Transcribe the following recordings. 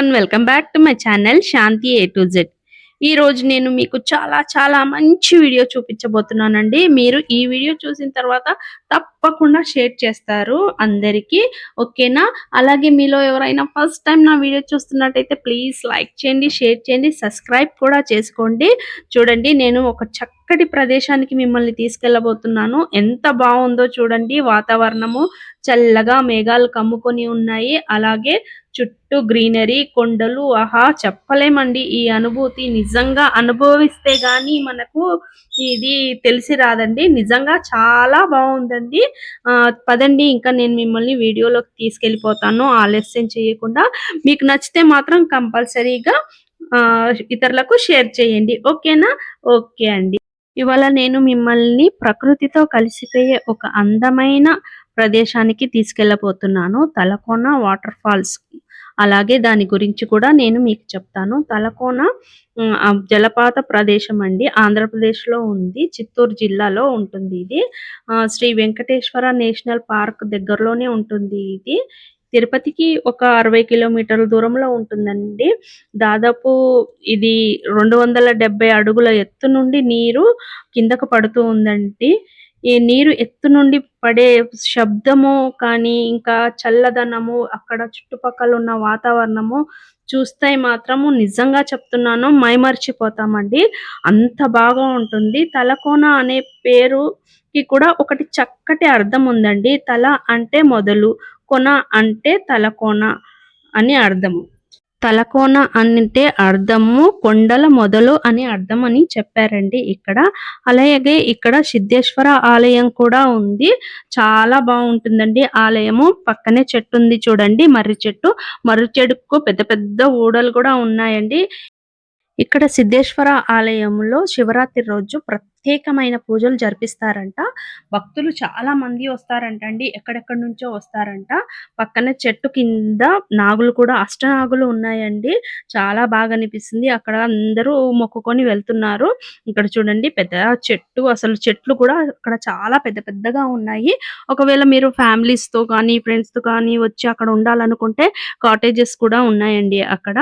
Everyone welcome back to my channel Shanti A to Z ఈ రోజు నేను మీకు చాలా చాలా మంచి వీడియో చూపించబోతున్నానండి. మీరు ఈ వీడియో చూసిన తర్వాత తప్పకుండా షేర్ చేస్తారు అందరికీ ఓకేనా అలాగే మీలో ఎవరైనా ఫస్ట్ టైం నా వీడియో చూస్తున్నట్టయితే ప్లీజ్ లైక్ చేయండి షేర్ చేయండి సబ్స్క్రైబ్ కూడా చేసుకోండి. చూడండి నేను ఒక చక్క చక్కటి ప్రదేశానికి మిమ్మల్ని తీసుకెళ్ళబోతున్నాను. ఎంత బాగుందో చూడండి. వాతావరణము చల్లగా మేఘాలు కమ్ముకొని ఉన్నాయి. అలాగే చుట్టూ గ్రీనరీ కొండలు ఆహా! చెప్పలేమండి. ఈ అనుభూతి నిజంగా అనుభవిస్తే గాని మనకు ఇది తెలిసి రాదండి. నిజంగా చాలా బాగుందండి. పదండి. ఇంకా నేను మిమ్మల్ని వీడియోలోకి తీసుకెళ్ళిపోతాను. ఆలస్యం చేయకుండా. మీకు నచ్చితే మాత్రం కంపల్సరీగా ఇతరులకు షేర్ చేయండి. ఓకేనా? ఓకే అండి. ఇవాళ నేను మిమ్మల్ని ప్రకృతితో కలిసిపోయే ఒక అందమైన ప్రదేశానికి తీసుకెళ్ళబోతున్నాను తలకోన వాటర్ ఫాల్స్. అలాగే దాని గురించి కూడా నేను మీకు చెప్తాను. తలకోన జలపాత ప్రదేశం అండి. ఆంధ్రప్రదేశ్లో ఉంది చిత్తూరు జిల్లాలో ఉంటుంది ఇది. శ్రీ వెంకటేశ్వర నేషనల్ పార్క్ దగ్గరలోనే ఉంటుంది ఇది. తిరుపతికి ఒక అరవై కిలోమీటర్ల దూరంలో ఉంటుందండి. దాదాపు ఇది రెండు వందల డెబ్బై అడుగుల ఎత్తు నుండి నీరు కిందకు పడుతూ ఉందండి. ఈ నీరు ఎత్తు నుండి పడే శబ్దము కానీ ఇంకా చల్లదనము అక్కడ చుట్టుపక్కల ఉన్న వాతావరణము చూస్తే మాత్రము నిజంగా చెప్తున్నాను మైమర్చిపోతామండి. అంత బాగా ఉంటుంది. తలకోన అనే పేరుకి కూడా ఒకటి చక్కటి అర్థం ఉందండి. తల అంటే మొదలు కొన అంటే తలకోన అని అర్థము. తలకోన అంటే అర్థము కొండల మొదలు అని అర్థం అని చెప్పారండి ఇక్కడ. అలాగే ఇక్కడ సిద్ధేశ్వర ఆలయం కూడా ఉంది. చాలా బాగుంటుందండి ఆలయము. పక్కనే చెట్టు ఉంది చూడండి మర్రి చెట్టు. మర్రి చెట్టుకు పెద్ద పెద్ద ఊడలు కూడా ఉన్నాయండి. ఇక్కడ సిద్ధేశ్వర ఆలయంలో శివరాత్రి రోజు ప్రత్యేకమైన పూజలు జరిపిస్తారంట. భక్తులు చాలా మంది వస్తారంట అండి ఎక్కడెక్కడి నుంచో వస్తారంట. పక్కన చెట్టు కింద నాగులు కూడా అష్టనాగులు ఉన్నాయండి. చాలా బాగా అనిపిస్తుంది. అక్కడ అందరూ మొక్కుకొని వెళ్తున్నారు. ఇక్కడ చూడండి పెద్ద చెట్టు అసలు చెట్లు కూడా అక్కడ చాలా పెద్ద పెద్దగా ఉన్నాయి. ఒకవేళ మీరు ఫ్యామిలీస్తో కానీ ఫ్రెండ్స్తో కానీ వచ్చి అక్కడ ఉండాలనుకుంటే కాటేజెస్ కూడా ఉన్నాయండి అక్కడ.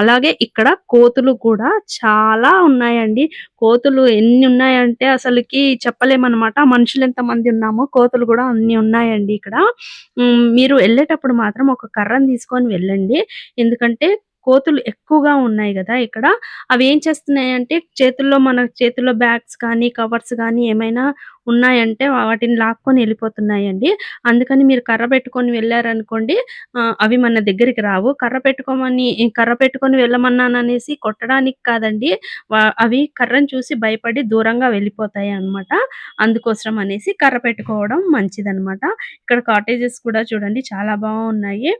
అలాగే ఇక్కడ కోతులు కూడా చాలా ఉన్నాయండి. కోతులు ఎన్ని ఉన్నాయంటే అసలుకి చెప్పలేమన్నమాట. మనుషులు ఎంత మంది ఉన్నామో కోతులు కూడా అన్ని ఉన్నాయండి ఇక్కడ. మీరు వెళ్ళేటప్పుడు మాత్రం ఒక కర్రను తీసుకొని వెళ్ళండి. ఎందుకంటే కోతులు ఎక్కువగా ఉన్నాయి కదా ఇక్కడ. అవి ఏం చేస్తున్నాయి అంటే చేతుల్లో మన చేతుల్లో బ్యాగ్స్ కానీ కవర్స్ కానీ ఏమైనా ఉన్నాయంటే వాటిని లాక్కొని వెళ్ళిపోతున్నాయండి. అందుకని మీరు కర్ర పెట్టుకొని వెళ్ళారనుకోండి అవి మన దగ్గరికి రావు. కర్ర పెట్టుకోమని కర్ర పెట్టుకొని వెళ్ళమన్నాననేసి కొట్టడానికి కాదండి. అవి కర్రను చూసి భయపడి దూరంగా వెళ్ళిపోతాయి అన్నమాట. అందుకోసం అనేసి కర్ర పెట్టుకోవడం మంచిదనమాట ఇక్కడ కాటేజెస్ కూడా చూడండి చాలా బాగున్నాయి.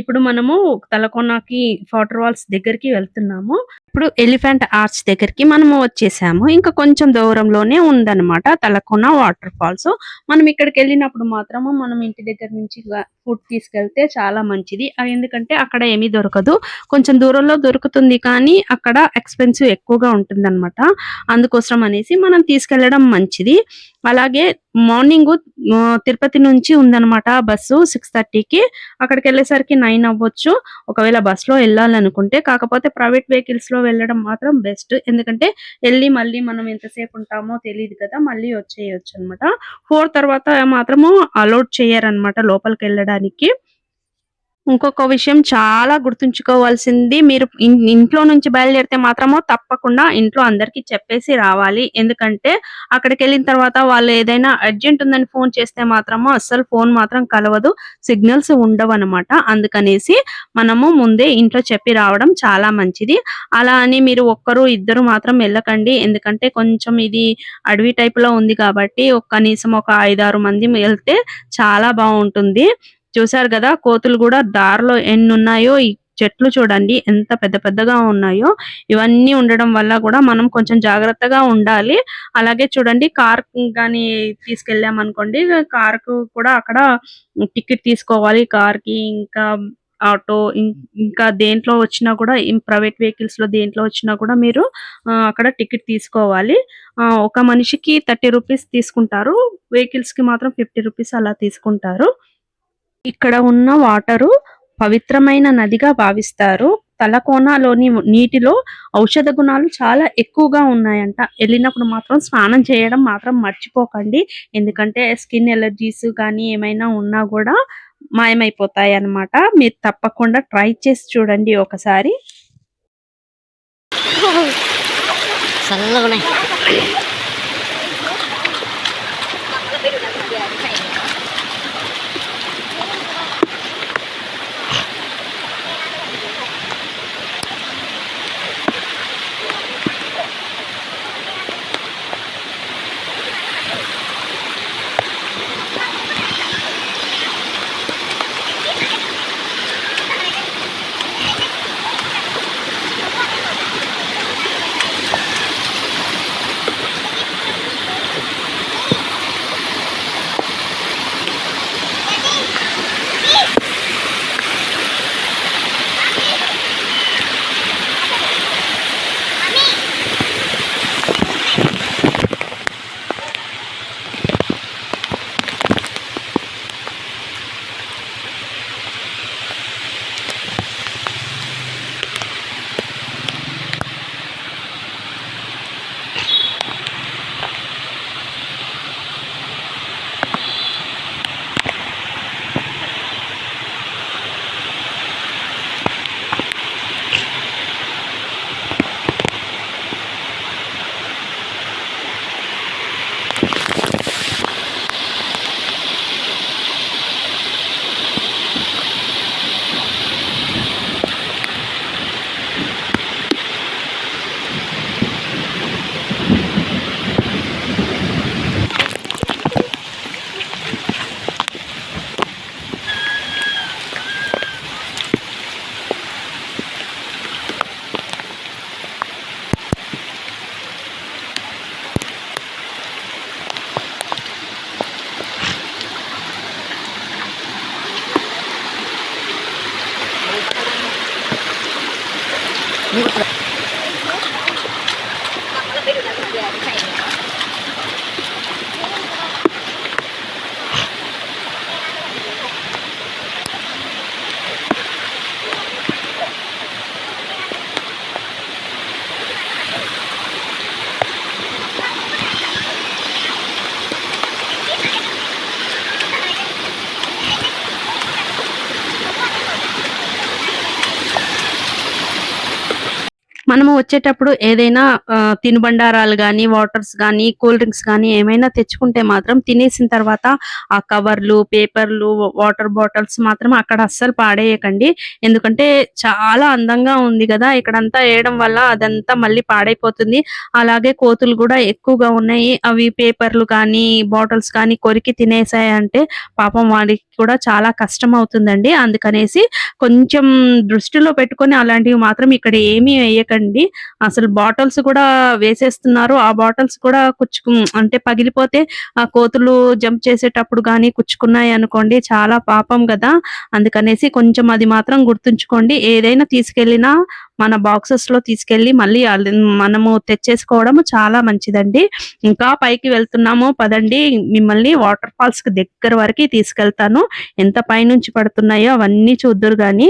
ఇప్పుడు మనము తలకోనకి వాటర్ వాల్స్ దగ్గరికి వెళ్తున్నాము. ఇప్పుడు ఎలిఫెంట్ ఆర్చ్ దగ్గరికి మనము వచ్చేసాము. ఇంకా కొంచెం దూరంలోనే ఉందన్నమాట తలకోన వాటర్ ఫాల్స్. మనం ఇక్కడికి వెళ్ళినప్పుడు మాత్రము మనం ఇంటి దగ్గర నుంచి ఫుడ్ తీసుకెళ్తే చాలా మంచిది. ఎందుకంటే అక్కడ ఏమీ దొరకదు. కొంచెం దూరంలో దొరుకుతుంది కానీ అక్కడ ఎక్స్పెన్సివ్ ఎక్కువగా ఉంటుందన్నమాట. అందుకోసం అనేసి మనం తీసుకెళ్ళడం మంచిది. అలాగే మార్నింగ్ తిరుపతి నుంచి ఉందన్నమాట బస్సు సిక్స్ థర్టీకి అక్కడికి వెళ్ళేసరికి నైన్ అవ్వచ్చు. ఒకవేళ బస్సులో లో వెళ్ళాలనుకుంటే కాకపోతే ప్రైవేట్ వెహికల్స్లో వెళ్ళడం మాత్రం బెస్ట్ ఎందుకంటే వెళ్ళి మళ్ళీ మనం ఎంతసేపు ఉంటామో తెలియదు కదా మళ్ళీ వచ్చేయచ్చు అన్నమాట. ఫోర్ తర్వాత మాత్రము అలౌట్ చేయరనమాట లోపలికి వెళ్ళడానికి. ఇంకొక విషయం చాలా గుర్తుంచుకోవాల్సింది. మీరు ఇంట్లో నుంచి బయలుదేరితే మాత్రము తప్పకుండా ఇంట్లో అందరికి చెప్పేసి రావాలి. ఎందుకంటే అక్కడికి వెళ్ళిన తర్వాత వాళ్ళు ఏదైనా అర్జెంట్ ఉందని ఫోన్ చేస్తే మాత్రము అస్సలు ఫోన్ మాత్రం కలవదు. సిగ్నల్స్ ఉండవు అనమాట అందుకనేసి మనము ముందే ఇంట్లో చెప్పి రావడం చాలా మంచిది. అలా అని మీరు ఒక్కరు ఇద్దరు మాత్రం వెళ్ళకండి. ఎందుకంటే కొంచెం ఇది అడవి టైప్లో ఉంది కాబట్టి కనీసం ఒక ఐదారు మంది వెళ్తే చాలా బాగుంటుంది. చూసారు కదా కోతులు కూడా దారిలో ఎన్ని ఉన్నాయో ఈ చెట్లు చూడండి ఎంత పెద్ద పెద్దగా ఉన్నాయో. ఇవన్నీ ఉండడం వల్ల కూడా మనం కొంచెం జాగ్రత్తగా ఉండాలి. అలాగే చూడండి కార్ కానీ తీసుకెళ్ళామనుకోండి అనుకోండి కార్ కూడా అక్కడ టికెట్ తీసుకోవాలి. కార్కి ఇంకా ఆటో ఇంకా దేంట్లో వచ్చినా కూడా ప్రైవేట్ వెహికల్స్లో దేంట్లో వచ్చినా కూడా మీరు అక్కడ టికెట్ తీసుకోవాలి. ఆ, ఒక మనిషికి థర్టీ రూపీస్ తీసుకుంటారు. వెహికల్స్కి మాత్రం ఫిఫ్టీ రూపీస్ అలా తీసుకుంటారు. ఇక్కడ ఉన్న వాటరు పవిత్రమైన నదిగా భావిస్తారు. తలకోనలోని నీటిలో ఔషధ గుణాలు చాలా ఎక్కువగా ఉన్నాయంట. వెళ్ళినప్పుడు మాత్రం స్నానం చేయడం మాత్రం మర్చిపోకండి. ఎందుకంటే స్కిన్ ఎలర్జీస్ కానీ ఏమైనా ఉన్నా కూడా మాయమైపోతాయి అన్నమాట మీరు తప్పకుండా ట్రై చేసి చూడండి ఒకసారి. చల్లగా మనము వచ్చేటప్పుడు ఏదైనా తినుబండారాలు కానీ వాటర్స్ కానీ కూల్ డ్రింక్స్ కానీ ఏమైనా తెచ్చుకుంటే మాత్రం తినేసిన తర్వాత ఆ కవర్లు పేపర్లు వాటర్ బాటిల్స్ మాత్రం అక్కడ అస్సలు పాడేయకండి. ఎందుకంటే చాలా అందంగా ఉంది కదా ఇక్కడంతా వేయడం వల్ల అదంతా మళ్ళీ పాడైపోతుంది. అలాగే కోతులు కూడా ఎక్కువగా ఉన్నాయి. అవి పేపర్లు కానీ బాటిల్స్ కానీ కొరికి తినేసాయంటే పాపం వాడికి కూడా చాలా కష్టం అవుతుందండి అందుకనేసి కొంచెం దృష్టిలో పెట్టుకొని అలాంటివి మాత్రం ఇక్కడ ఏమీ వేయకండి. అసలు బాటిల్స్ కూడా వేసేస్తున్నారు. ఆ బాటిల్స్ కూడా కుచ్చుకు అంటే పగిలిపోతే ఆ కోతులు జంప్ చేసేటప్పుడు కానీ కుచ్చుకున్నాయి అనుకోండి. చాలా పాపం కదా అందుకనేసి కొంచెం అది మాత్రం గుర్తుంచుకోండి. ఏదైనా తీసుకెళ్ళినా మన బాక్సెస్లో తీసుకెళ్ళి మళ్ళీ మనము తెచ్చేసుకోవడం చాలా మంచిదండి. ఇంకా పైకి వెళ్తున్నాము. పదండి. మిమ్మల్ని వాటర్ ఫాల్స్కి దగ్గర వరకు తీసుకెళ్తాను. ఎంత పైనుంచి పడుతున్నాయో అవన్నీ చూద్దురు గాని.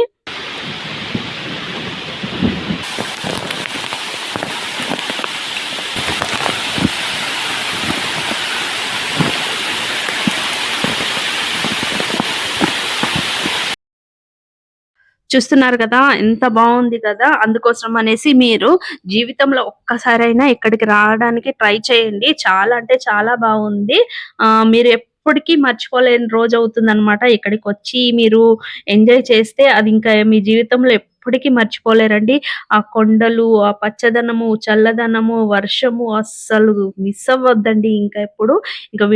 చూస్తున్నారు కదా ఎంత బాగుంది కదా అందుకోసం అనేసి మీరు జీవితంలో ఒక్కసారైనా ఇక్కడికి రావడానికి ట్రై చేయండి. చాలా అంటే చాలా బాగుంది. ఆ మీరు ఎప్పటికీ మర్చిపోలేని రోజు అవుతుంది అనమాట ఇక్కడికి వచ్చి మీరు ఎంజాయ్ చేస్తే అది ఇంకా మీ జీవితంలో ఎప్పటికీ మర్చిపోలేరండి. ఆ కొండలు ఆ పచ్చదనము చల్లదనము వర్షము అస్సలు మిస్ అవ్వద్దండి. ఇంకా ఎప్పుడు ఇంకా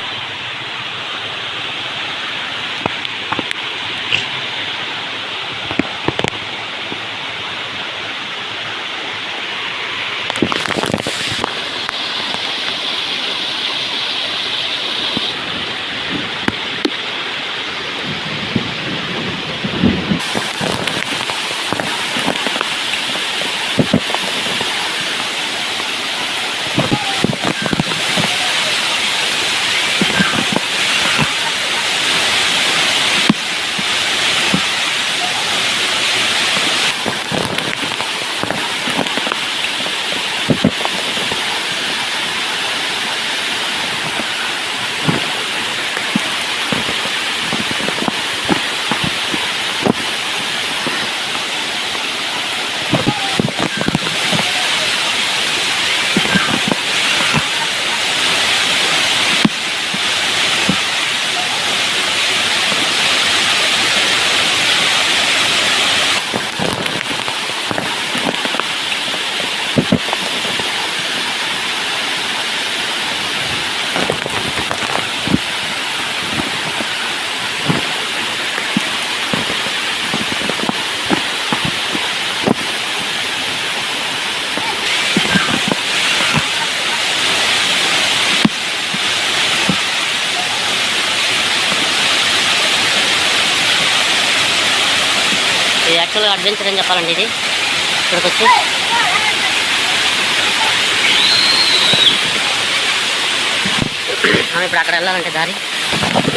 అడ్వెంచర్ అని చెప్పాలండి ఇది. ఇక్కడికి వచ్చి మనం ఇప్పుడు అక్కడ వెళ్ళాలంటే దారి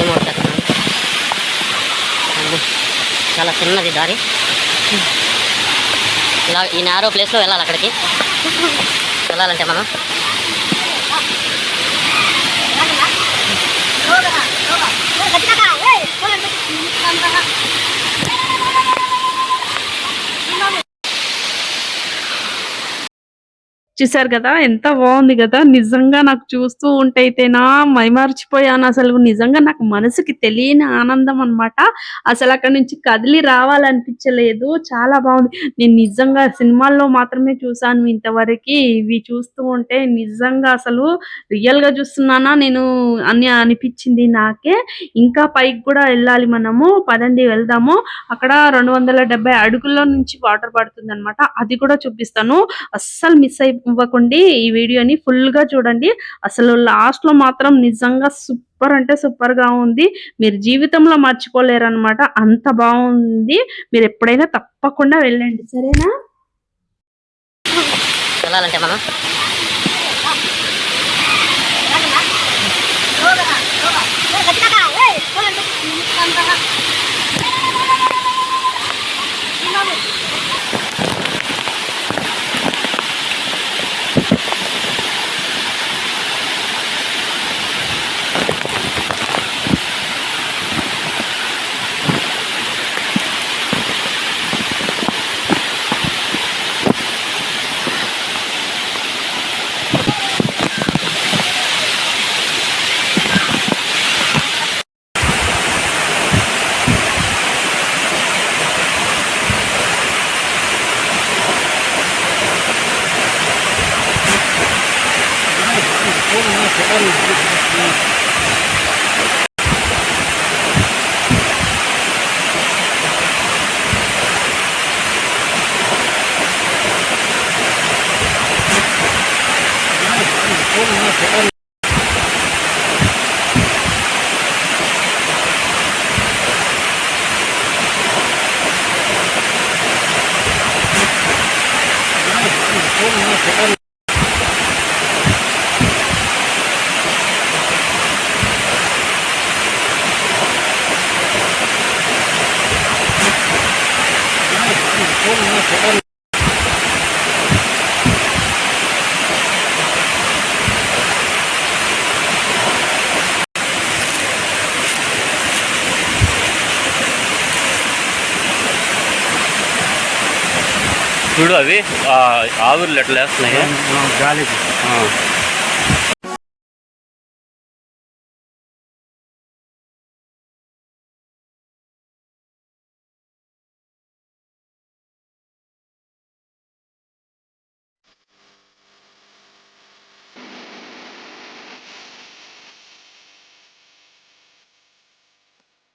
ఏమో చాలా చిన్నది దారి. ఇలా ఈ నేరో ప్లేస్లో వెళ్ళాలి అక్కడికి. వెళ్ళాలంటే మనం. చూసారు కదా? ఎంత బాగుంది కదా? నిజంగా నాకు చూస్తూ ఉంటే అయితేనా మైమర్చిపోయాను. అసలు నిజంగా నాకు మనసుకి తెలియని ఆనందం అనమాట అసలు అక్కడ నుంచి కదిలి రావాలనిపించలేదు. చాలా బాగుంది. నేను నిజంగా సినిమాల్లో మాత్రమే చూసాను ఇంతవరకు. ఇవి చూస్తూ ఉంటే నిజంగా అసలు రియల్గా చూస్తున్నానా? నేను అని అనిపించింది నాకే. ఇంకా పైకి కూడా వెళ్ళాలి మనము. పదండి వెళ్దాము. అక్కడ రెండు వందల అడుగుల్లో నుంచి వాటర్ పడుతుంది అది కూడా చూపిస్తాను. అస్సలు మిస్ అయి అయిపోకండి ఈ వీడియోని ఫుల్గా చూడండి. అసలు లాస్ట్లో మాత్రం నిజంగా సూపర్ అంటే సూపర్గా ఉంది. మీరు జీవితంలో మర్చిపోలేరనమాట అంత బాగుంది. మీరు ఎప్పుడైనా తప్పకుండా వెళ్ళండి. సరేనా? వెళ్ళాలంటే మనం చూడు అవి ఆవిర్లు ఎట్లా వేస్తున్నాయి గాలికి ఆ.